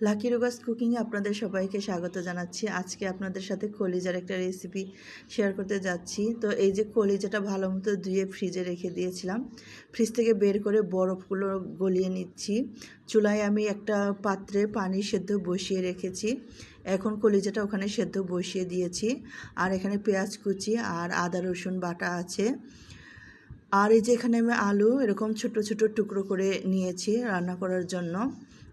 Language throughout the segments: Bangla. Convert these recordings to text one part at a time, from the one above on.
লাকি রোগাস কুকিংয়ে আপনাদের সবাইকে স্বাগত জানাচ্ছি। আজকে আপনাদের সাথে কলিজার একটা রেসিপি শেয়ার করতে যাচ্ছি। তো এই যে কলিজাটা ভালো মতো ধুয়ে ফ্রিজে রেখে দিয়েছিলাম। ফ্রিজ থেকে বের করে বরফগুলো গলিয়ে নিচ্ছি। চুলায় আমি একটা পাত্রে পানি সেদ্ধ বসিয়ে রেখেছি। এখন কলিজাটা ওখানে সেদ্ধ বসিয়ে দিয়েছি। আর এখানে পেঁয়াজ কুচি আর আদা, রসুন বাটা আছে। আর এই যে এখানে আমি আলু এরকম ছোট ছোট টুকরো করে নিয়েছি রান্না করার জন্য।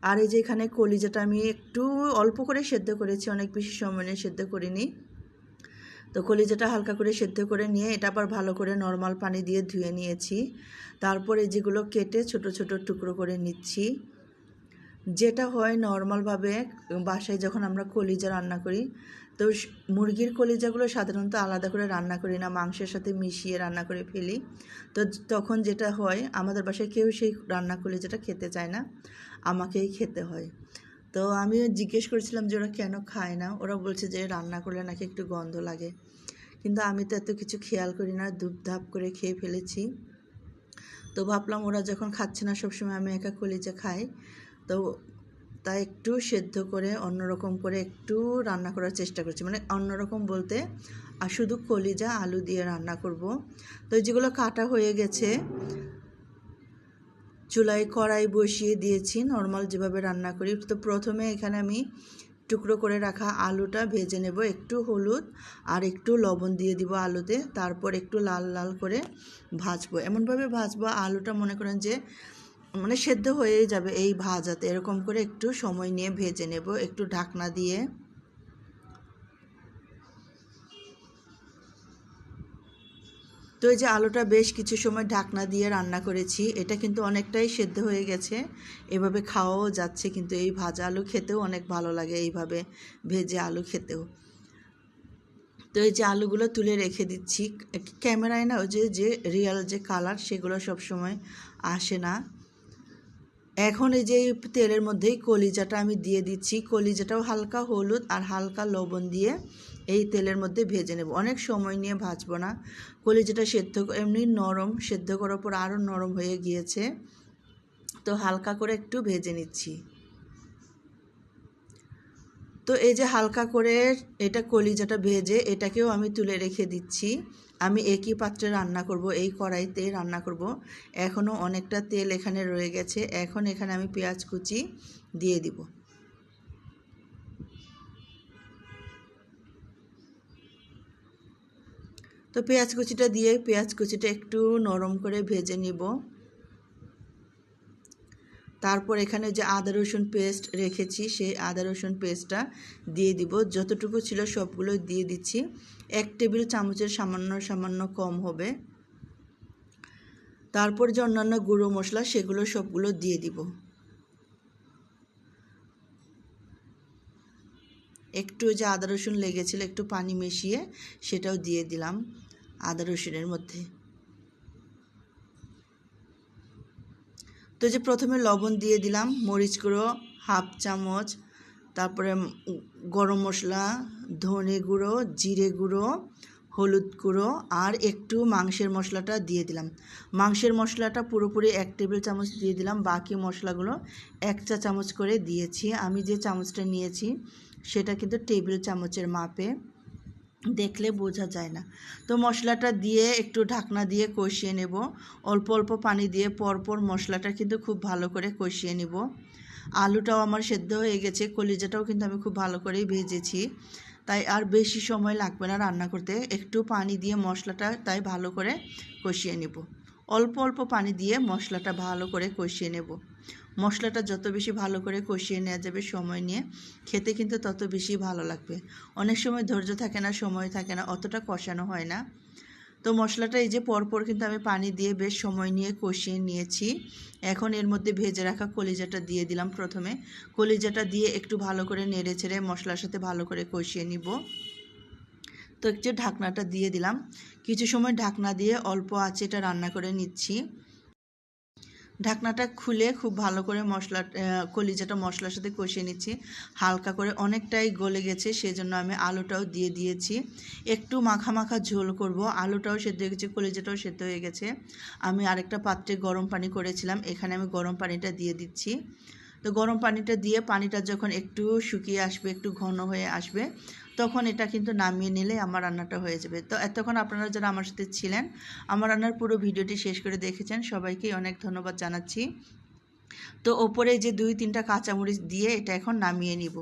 আর এই যে এখানে কলিজাটা আমি একটু অল্প করে সেদ্ধ করেছি, অনেক বেশি সময় নিয়ে সেদ্ধ করিনি। তো কলিজাটা হালকা করে সেদ্ধ করে নিয়ে এটা আবার ভালো করে নর্মাল পানি দিয়ে ধুয়ে নিয়েছি। তারপরে যেগুলো কেটে ছোট ছোট টুকরো করে নিচ্ছি। যেটা হয় নর্মালভাবে বাসায় যখন আমরা কলিজা রান্না করি, তো মুরগির কলিজাগুলো সাধারণত আলাদা করে রান্না করি না, মাংসের সাথে মিশিয়ে রান্না করে ফেলি। তো তখন যেটা হয়, আমাদের বাসায় কেউ সেই রান্না কলিজাটা খেতে চায় না। আমাকেই খেতে হয়। তো আমি জিজ্ঞেস করেছিলাম যে ওরা কেন খায় না? ওরা বলছে যে রান্না করলে নাকি একটু গন্ধ লাগে। কিন্তু আমি তো এত কিছু খেয়াল করি না, ধূপধাপ করে খেয়ে ফেলেছি। তো ভাবলাম ওরা যখন খাচ্ছে না সবসময় আমি একা কলিজা খাই। তো তাই একটু সেদ্ধ করে, অন্যরকম করে একটু রান্না করার চেষ্টা করছি। মানে অন্যরকম বলতে আর শুধু কলিজা, আলু দিয়ে রান্না করব। তো যেগুলো কাটা হয়ে গেছে চুলায় কড়াই বসিয়ে দিয়েছি নর্মাল যেভাবে রান্না করি। তো প্রথমে এখানে আমি টুকরো করে রাখা আলুটা ভেজে নেব, একটু হলুদ আর একটু লবণ দিয়ে দিব আলুতে, তারপর একটু লাল লাল করে ভাজবো। এমনভাবে ভাজবো, আলুটা মনে করেন যে মানে সেদ্ধ হয়েই যাবে এই ভাজাতে। এরকম করে একটু সময় নিয়ে ভেজে নেব, একটু ঢাকনা দিয়ে। তো এই যে আলুটা বেশ কিছু সময় ঢাকনা দিয়ে রান্না করেছি, এটা কিন্তু অনেকটাই সেদ্ধ হয়ে গেছে। এভাবে খাওয়াও যাচ্ছে, কিন্তু এই ভাজা আলু খেতেও অনেক ভালো লাগে এইভাবে ভেজে আলু খেতেও। তো এই যে আলুগুলো তুলে রেখে দিচ্ছি, ক্যামেরায় না ওই যে যে রিয়াল যে কালার সেগুলো সবসময় আসে না। এখন এই যে তেলের মধ্যেই কলিজাটা আমি দিয়ে দিচ্ছি। কলিজাটাও হালকা হলুদ আর হালকা লবণ দিয়ে এই তেলের মধ্যে ভেজে নেব। অনেক সময় নিয়ে ভাজবো না। কলিজাটা সেদ্ধ এমনি নরম, সেদ্ধ করার পর আরও নরম হয়ে গিয়েছে। তো হালকা করে একটু ভেজে নিচ্ছি। তো এই যে হালকা করে এটা কলিজাটা ভেজে এটাকেও আমি তুলে রেখে দিচ্ছি। আমি একই পাত্রে রান্না করব, এই কড়াইতে রান্না করব। এখনও অনেকটা তেল এখানে রয়ে গেছে। এখন এখানে আমি পেঁয়াজ কুচি দিয়ে দিব। তো পেঁয়াজ কুচিটা দিয়ে পেঁয়াজ কুচিটা একটু নরম করে ভেজে নিব। তারপর এখানে যে আদা, রসুন পেস্ট রেখেছি, সেই আদা, রসুন পেস্টটা দিয়ে দিব। যতটুকু ছিল সবগুলো দিয়ে দিচ্ছি। এক টেবিল চামচের সামান্য সামান্য কম হবে। তারপর যে অন্যান্য গুঁড়ো মশলা, সেগুলো সবগুলো দিয়ে দিব। একটু যে আদা, রসুন লেগেছিল, একটু পানি মিশিয়ে সেটাও দিয়ে দিলাম আদা, রসুনের মধ্যে। তো যে প্রথমে লবণ দিয়ে দিলাম, মরিচ গুঁড়ো, হাফ চামচ, তারপরে গরম মশলা, ধনে গুঁড়ো, জিরে গুঁড়ো, হলুদ গুঁড়ো আর একটু মাংসের মশলাটা দিয়ে দিলাম। মাংসের মশলাটা পুরোপুরি এক টেবিল চামচ দিয়ে দিলাম, বাকি মশলাগুলো এক চা চামচ করে দিয়েছি। আমি যে চামচটা নিয়েছি, সেটা কিন্তু টেবিল চামচের মাপে। দেখলে বোঝা যায় না। তো মশলাটা দিয়ে একটু ঢাকনা দিয়ে কষিয়ে নেব। অল্প অল্প পানি দিয়ে পরপর মশলাটা কিন্তু খুব ভালো করে কষিয়ে নেব। আলুটাও আমার সেদ্ধ হয়ে গেছে, কলিজাটাও কিন্তু আমি খুব ভালো করেই ভেজেছি। তাই আর বেশি সময় লাগবে না রান্না করতে। একটু পানি দিয়ে মশলাটা তাই ভালো করে কষিয়ে নেব। অল্প অল্প পানি দিয়ে মশলাটা ভালো করে কষিয়ে নেব। মশলাটা যত বেশি ভালো করে কষিয়ে নেওয়া যাবে সময় নিয়ে, খেতে কিন্তু তত বেশি ভালো লাগবে। অনেক সময় ধৈর্য থাকে না, সময় থাকে না, অতটা কষানো হয় না। তো মশলাটা এই যে পরপর কিন্তু আমি পানি দিয়ে বেশ সময় নিয়ে কষিয়ে নিয়েছি। এখন এর মধ্যে ভেজে রাখা কলিজাটা দিয়ে দিলাম প্রথমে। কলিজাটা দিয়ে একটু ভালো করে নেড়ে ছেড়ে মশলার সাথে ভালো করে কষিয়ে নিব। তো একটু ঢাকনাটা দিয়ে দিলাম। কিছু সময় ঢাকনা দিয়ে অল্প আছে এটা রান্না করে নিচ্ছি। ঢাকনাটা খুলে খুব ভালো করে মশলা কলিজাটা মশলার সাথে কষিয়ে নিচ্ছি। হালকা করে অনেকটাই গলে গেছে, সেজন্য আমি আলুটাও দিয়ে দিয়েছি। একটু মাখা মাখা ঝোল করব, আলুটাও সেদ্ধ হয়ে গেছে, কলিজাটাও সেদ্ধ হয়ে গেছে। আমি আরেকটা পাত্রে গরম পানি করেছিলাম, এখানে আমি গরম পানিটা দিয়ে দিচ্ছি। তো গরম পানিটা দিয়ে পানিটা যখন একটু শুকিয়ে আসবে, একটু ঘন হয়ে আসবে তখন এটা কিন্তু নামিয়ে নিলে আমার রান্নাটা হয়ে যাবে। তো এতক্ষণ আপনারা যারা আমার সাথে ছিলেন, আমার রান্নার পুরো ভিডিওটি শেষ করে দেখেছেন, সবাইকে অনেক ধন্যবাদ জানাচ্ছি। তো ওপরে যে দুই তিনটা কাঁচামরিচ দিয়ে এটা এখন নামিয়ে নিব।